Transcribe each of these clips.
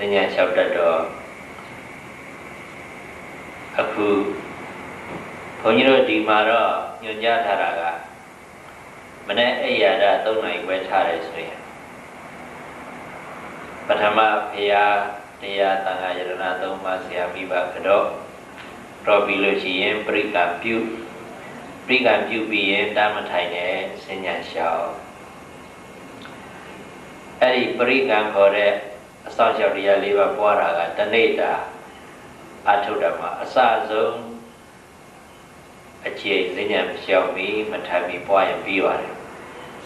ဉာဏ်လျှောက်တတ်တော့အခုဘုန်းကြီးတို့ဒီမှာတော့ညွှန်ကြားထားတာကမနေ့အိယာဒ3နိုင်ခွဲထားတယ်ဆိုရင်ပထမဘုရားတရားသံဃာယရဏသုံးပါးဆရာမိဘကတော့တော့ပြီးလို့ရှိရင်ပရိကံပြုပရိကံပြုပြီးရင်တာမထိုင်တဲ့စဉ္ညာလျှောက်အဲ့ဒီပရိကံခေါ်တဲ့ အစောင့်ရှောက်တရား၄ပါးပွားတာကတဏိတာအထုတ္တမှာအစဆုံးအခြေစဉ္ညာလျှောက်ပြီးမထိုင်ပြီးပွားရင်ပြီးပါတယ်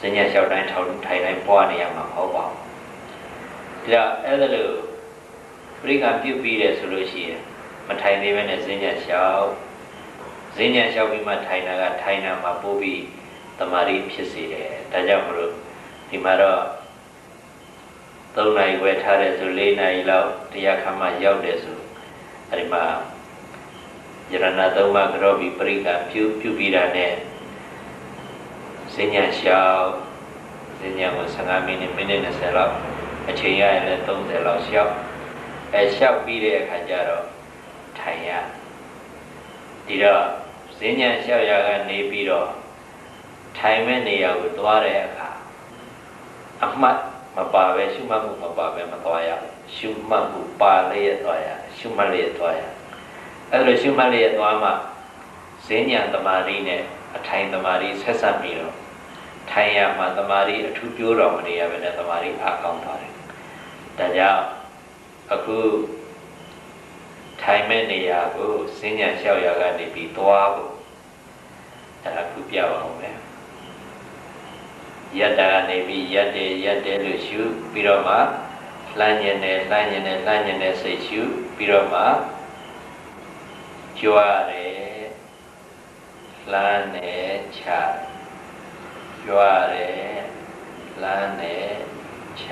စဉ္ညာလျှောက်တိုင်းထောင်ထိုင်တိုင်းပွားနေရမှာမဟုတ်ပါဘူးဒါအဲ့ဒါလို့ပရိကံပြုပြီးတယ်ဆိုလို့ရှိရင်မထိုင်သေးဘဲနဲ့စဉ္ညာလျှောက်စဉ္ညာလျှောက်ပြီးမှထိုင်တာကထိုင်တာမှာပို့ပြီးတမာရီဖြစ်စေတယ်ဒါကြောင့်မလို့ဒီမှာတော့ 3နိုင်ဝယ်ထားတယ်ဆို4နိုင်လောက်တရားခါမှရောက်တယ်ဆိုအဲဒီမှာယရဏသုံးပါးကြောပြီးပရိကပြုပြုပြီးတာနဲ့စဉ္ညာလျှောက်စဉ္ညာကို15မိနစ်မိနစ်20လောက်အချိန်ရရင်လည်း30လောက်လျှောက်အဲလျှောက်ပြီးတဲ့အခါကျတော့ထိုင်ရဒီတော့စဉ္ညာလျှောက်ရကနေပြီးတော့ထိုင်မဲ့နေရာကိုသွားတဲ့အခါအမှတ် မပါပဲရှုမှတ်မှုမပါပဲမသွားရဘူးရှုမှတ်မှုပါလျက်သွားရရှုမှတ်လျက်သွားရအဲ့လိုရှုမှတ်လျက်သွားမှဈဉ္ညာတမာရီနဲ့အထိုင်တမာရီဆက်ဆက်ပြီးတော့ထိုင်ရမှာတမာရီအထူးပြောတော်မနေရပဲနဲ့တမာရီအားကောင်းသွားတယ်ဒါကြောင့်အခုထိုင်မဲ့နေရာကိုဈဉ္ညာလျှောက်ရကနေပြီးသွားဖို့အဲ့ဒါခုပြပါအောင်မယ် ယတ္တာကနေပြီးယတ္တေယတ္တေလို့ရှုပြီးတော့မှလှမ်းညင်တယ်လှမ်းညင်တယ်လှမ်းညင်တယ်စိတ်ရှုပြီးတော့မှကြွားတယ်လှမ်းတယ်ချကြွားတယ်လှမ်းတယ်ချ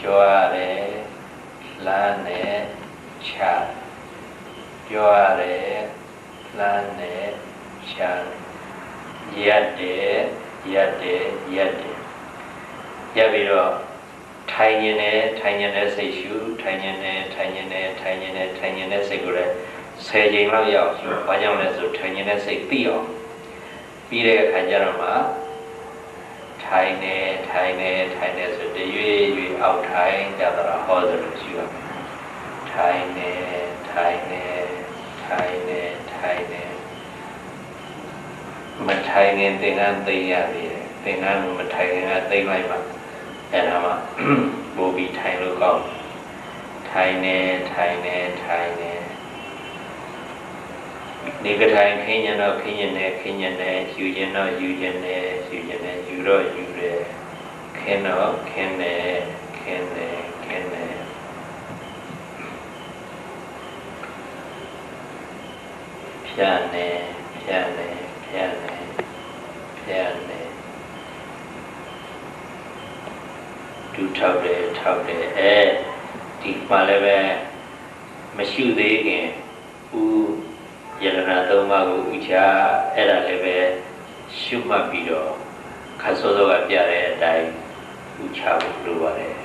ကြွားတယ်လှမ်းတယ်ချကြွားတယ်လှမ်းတယ်ချယတ္တေ ရက်တယ်ရက်တယ်ရက်ပြီးတော့ထိုင်ရင်လည်းထိုင်ရင်လည်းစိတ်ရှုထိုင်ရင်လည်းထိုင်ရင်လည်းထိုင်ရင်လည်းထိုင်ရင်လည်းစိတ်ကိုလည်းဆယ်ချိန်လောက်ရအောင်ရှုဘာကြောင့်လဲဆိုထိုင်ရင်လည်းစိတ်သိအောင်ပြီးတဲ့အခါကျတော့မှထိုင်နေထိုင်နေထိုင်နေဆိုတရွေ့ရွေ့အောက်ထိုင်ကြတော့ဟောသလိုရှုရမယ်ထိုင်နေထိုင်နေထိုင်နေထိုင်နေ မထိုင်ရင်သင်္ကန်းသိရသေးတယ်သင်္ကန်းမထိုင်ရင်ကသိမ့်လိုက်ပါအဲ့ဒါမှဘူပြီးထိုင်လို့ကောင်းထိုင်နေထိုင်နေထိုင်နေဒီကထိုင်ခင်းရင်တော့ခင်းရင်နဲ့ခင်းရင်နဲ့ယူရင်တော့ယူရင်နဲ့ယူရင်နဲ့ယူတော့ယူတယ်ခင်းတော့ခင်းနေခင်းနေခင်းနေဖြတ်နေဖြတ်နေ ဖြတ်နေဖြတ်နေဒူထောက်တယ်ထောက်တယ်အဲဒီမှလည်းပဲမရှိသေးခင်ဦးယရနာသုံးပါးကိုဥချအဲ့ဒါလည်းပဲရှုမှတ်ပြီးတော့ခတ်စောစောကပြတဲ့အတိုင်းဥချဖို့လိုပါတယ်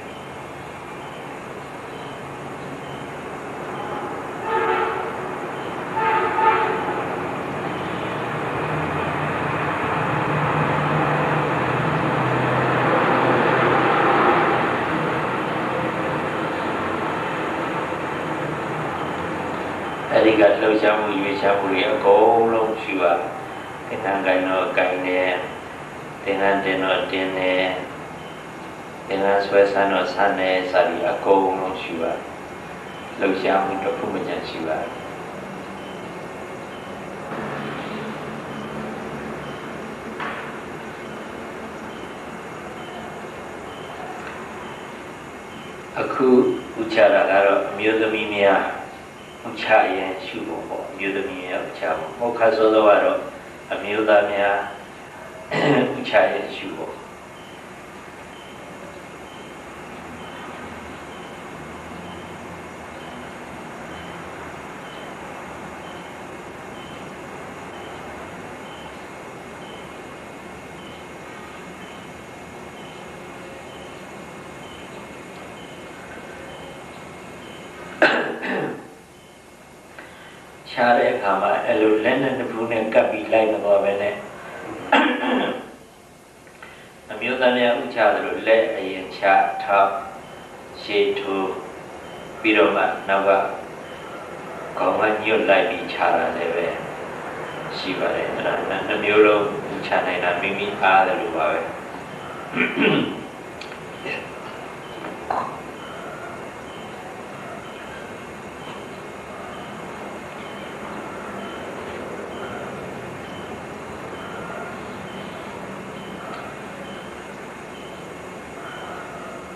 အဲ့ဒီက လှုပ်ရှားမှုရွေးရှားမှုတွေအကုန်လုံးရှိပါသင်္ကန်းကိုင်းတော့ကိုင်းနေသင်္ကန်းတင်တော့တင်နေသင်္ကန်းဆွဲဆန်းတော့ဆန်းနေစသည်အကုန်လုံးရှိပါလှုပ်ရှားမှုတစ်ခုမှချရှိပါအခုဥချတာကတော့အမျိုးသမီးများ ဥချရင်ရှုဖို့ပေါ့အမျိုးသမီးများဥချဖို့မောခသောသောကတော့အမျိုးသားများဥချရင်ရှုဖို့ား တဲ့အခါမှာအဲ့လိုလက်နဲ့တစ်ဖူးနဲ့ကပ်ပြီးလိုက်မသွားပဲနဲ့အမျိုးသားများဥချသလိုလက်အရင်ချထောက်ရှေ့ထိုးပြီးတော့မှနောက်ကခေါင်းကညွတ်လိုက်ပြီးခြားတာလည်းပဲရှိပါတယ်အဲ့ဒါနှမျိုးလုံးခြားနိုင်တာမိမိအားတယ်လို့ပါပဲ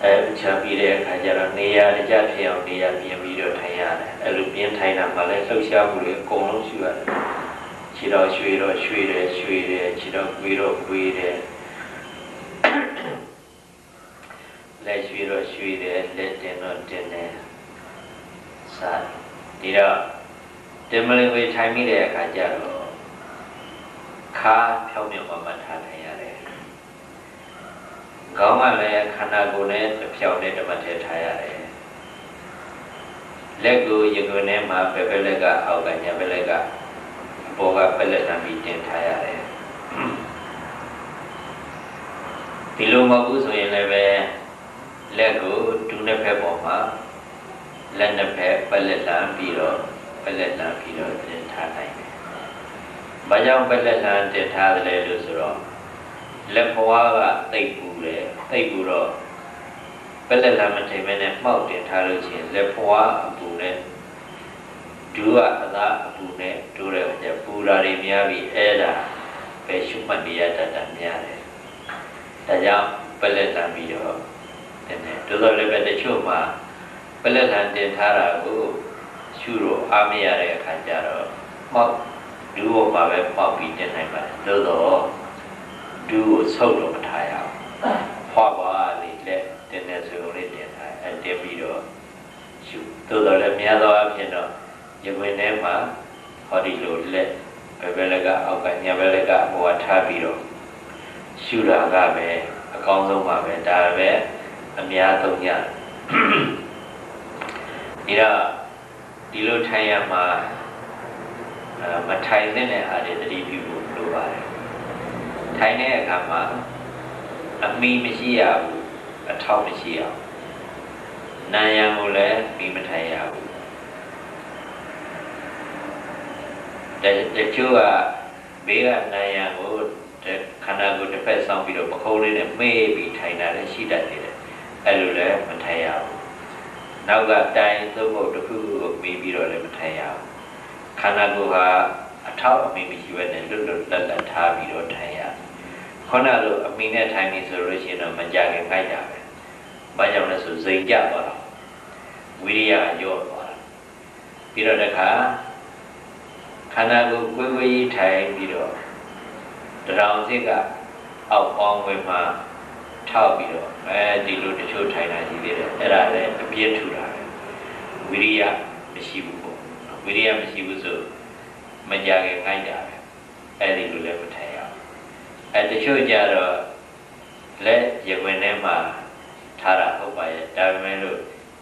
အဲ ချပြီးတဲ့အခါကျတော့နေရာတကြဖြစ်အောင်နေရာပြင်ပြီးတော့ထိုင်ရတယ်အဲလိုပြင်ထိုင်တာမှလည်းလှုပ်ရှားမှုတွေအကုန်လုံးရှိရတယ်ခြေတော်ရွှေတော့ရွှေတယ်ရွှေတယ်ခြေတော်ကွေးတော့ကွေးတယ်လက်ရွှေတော့ရွှေတယ်လက်တင်တော့တင်တယ်စာဒီတော့တင်မလင်ဝေထိုင်မိတဲ့အခါကျတော့ခါဖြောင်းမြတ်မှထားထိုင်ရတယ် ခေါင်းကလည်းခန္ဓာကိုယ်နဲ့တစ်ဖြောင်းနဲ့တစ်မတ်ထဲထားရတယ်လက်ကိုရကွန်းထဲမှာပဲပဲလက်ကအောက်ကညာပဲလက်ကအပေါ်ကပဲလက်တံပြီးတင်ထားရတယ်ဒီလိုမဟုတ်ဘူးဆိုရင်လည်းပဲလက်ကိုဒူးနှစ်ဖက်ပေါ်မှာလက်နှစ်ဖက်ပဲလက်တံပြီးတော့ပဲလက်တံပြီးတော့တင်ထားနိုင်တယ်။ဘာကြောင့်ပဲလက်တံတင်ထားတယ်လဲလို့ဆိုတော့ လက်ဘဝကတိတ်ပူတယ်တိတ်ပူတော့ပက်လက်လာမထိန်မဲနဲ့မှောက်တင်ထားလို့ချင်းလက်ဘဝအပူနဲ့ဒူကအသာအပူနဲ့ဒူတဲ့အခါကျပူတာတွေများပြီးအဲ့ဒါပဲရှုမှတ်နေရတတ်တာများတယ်ဒါကြောင့်ပက်လက်လာပြီးတော့တင်တယ်တိုးတော်လည်းပဲတချို့မှာပက်လက်လာတင်ထားတာကိုရှုတော့အားမရတဲ့အခါကျတော့မှောက်ဒူဘောမှာပဲမှောက်ပြီးတင်နိုင်ပါတယ်သို့တော့ ဒူးကိုဆုပ်တော့မထားရအောင်ဖွာပါလေးလက်တင်းနေဆိုလေးတင်ထားအဲတင်ပြီးတော့ရှုသို့တော်လည်းများသောအားဖြင့်တော့ရဝင်ထဲမှာဟောဒီလိုလက်ဘယ်ဘက်လက်ကအောက်ကညာဘက်လက်ကအပေါ်ထားပြီးတော့ရှုတာကပဲအကောင်းဆုံးပါပဲဒါပဲအများဆုံးညဒီတော့ဒီလိုထိုင်ရမှာအဲမထိုင်တဲ့အားတွေတတိပြုဖို့လိုပါတယ် ထိုင်တဲ့အခါမှာအမီမရှိရဘူးအထောက်မရှိရဘူးနာယံကိုလည်းပြီးမထိုင်ရဘူးတတချို့ကဘေးကနာယံကိုခန္ဓာကိုယ်တစ်ဖက်ဆောင်ပြီးတော့ပခုံးလေးနဲ့မေးပြီးထိုင်တာလည်းရှိတတ်သေးတယ်အဲ့လိုလည်းမထိုင်ရဘူးနောက်ကတိုင်သုံးဖို့တစ်ခုခုကိုမေးပြီးတော့လည်းမထိုင်ရဘူးခန္ဓာကိုယ်ဟာအထောက်အမီမရှိဘဲနဲ့လွတ်လွတ်လပ်လပ်ထားပြီးတော့ထိုင်ရတယ် ခုနလိုအမိနဲ့ထိုင်ပြီဆိုလို့ရှိရင်တော့မကြခင်ခိုက်တာပဲ။ဘာကြောင့်လဲဆိုဇိမ်ကြသွားတာ။ဝိရိယရော့သွားတာ။ပြီးတော့တခါခန္ဓာကိုယ်ကိုယ်ကိုယ်ကြီးထိုင်ပြီးတော့တရောင်စိတ်ကအောက်ပေါင်းဝင်မှာထောက်ပြီးတော့အဲဒီလိုတချို့ထိုင်တာရှိသေးတယ်။အဲ့ဒါလည်းအပြည့်ထူတာပဲ။ဝိရိယမရှိဘူးပေါ့။ဝိရိယမရှိဘူးဆိုမကြခင်ခိုက်တာပဲ။အဲ့ဒီလိုလည်းမထိုင်ရဘူး။ အဲတချို့ကြတော့လက်ရခွင်ထဲမှာထားတာဟုတ်ပါရဲ့ဒါပေမဲ့လို့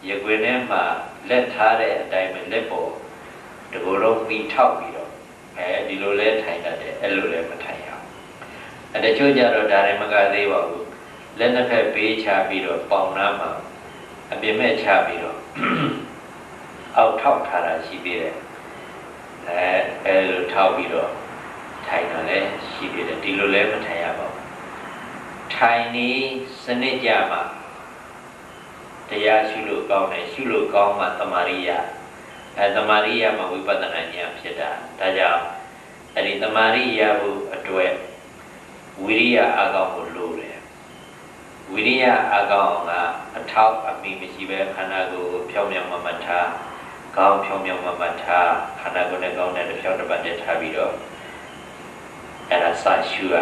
ရခွင်ထဲမှာလက်ထားတဲ့အတိုင်းပဲလက်ပေါ်တကူလုံးပြီးထောက်ပြီးတော့အဲဒီလိုလဲထိုင်တတ်တယ်အဲ့လိုလဲမထိုင်ရအောင်အဲတချို့ကြတော့ဒါလည်းမကသေးပါဘူးလက်နှစ်ဖက်ဘေးချပြီးတော့ပေါင်နားမှာအပြင်မဲ့ချပြီးတော့အောက်ထောက်ထားတာရှိသေးတယ်အဲအဲလိုထောက်ပြီးတော့ ထိုင်တာလည်းရှိသေးတယ်ဒီလိုလည်းမထိုင်ရပါဘူးထိုင်နေစနစ်ကြမှာတရားရှုလို့ကောင်းတယ်ရှုလို့ကောင်းမှတမာရိယအဲတမာရိယမှာဝိပဿနာဉာဏ်ဖြစ်တာဒါကြောင့်အဲ့ဒီတမာရိယဖို့အတွက်ဝိရိယအကောင်းကိုလိုတယ်ဝိရိယအကောင်းကအထောက်အမိမရှိပဲခန္ဓာကိုယ်ကိုဖြောင်းမြောင်းမှမထားကောင်းဖြောင်းမြောင်းမှမထားခန္ဓာကိုယ်နဲ့ကောင်းတဲ့တစ်ဖြောင်းတစ်ပတ်တည်းထားပြီးတော့ အဲ့ဒါစရှုရ